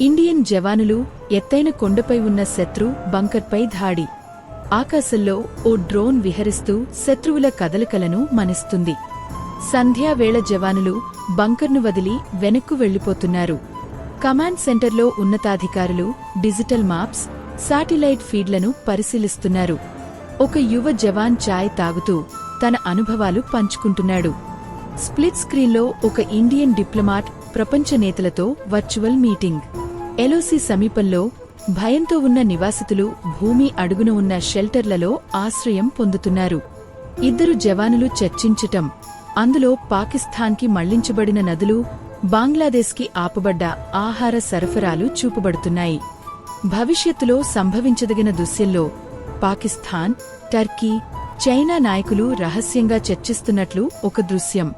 Indian జవానులు ఎత్తైన కొండపై ఉన్న శత్రు బంకర్పై దాడి. ఆకాశంలో ఓ డ్రోన్ విహరిస్తూ శత్రువుల కదలికలను మనిస్తుంది సంధ్యావేళ జవానులు బంకర్ను వదిలి వెనక్కు వెళ్ళిపోతున్నారు కమాండ్ సెంటర్లో ఉన్నతాధికారులు డిజిటల్ మాప్స్ శాటిలైట్ ఫీడ్లను పరిశీలిస్తున్నారు. ఒక యువ జవాన్ చాయ్ తాగుతూ తన అనుభవాలు పంచుకుంటున్నాడు. స్ప్లిట్ స్క్రీన్లో ఒక ఇండియన్ డిప్లొమాట్ ప్రపంచ నేతలతో వర్చువల్ మీటింగ్. ఎలోసి సమీపంలో భయంతో ఉన్న నివాసితులు భూమి అడుగున ఉన్న షెల్టర్లలో ఆశ్రయం పొందుతున్నారు. ఇద్దరు జవానులు చర్చించటం అందులో పాకిస్తాన్కి మళ్ళించబడిన నదులు బంగ్లాదేశ్కి ఆపబడ్డ ఆహార సరఫరాలు చూపబడుతున్నాయి. భవిష్యత్తులో సంభవించదగిన దృశ్యంలో పాకిస్తాన్ టర్కీ చైనా నాయకులు రహస్యంగా చర్చిస్తున్నట్లు ఒక దృశ్యం.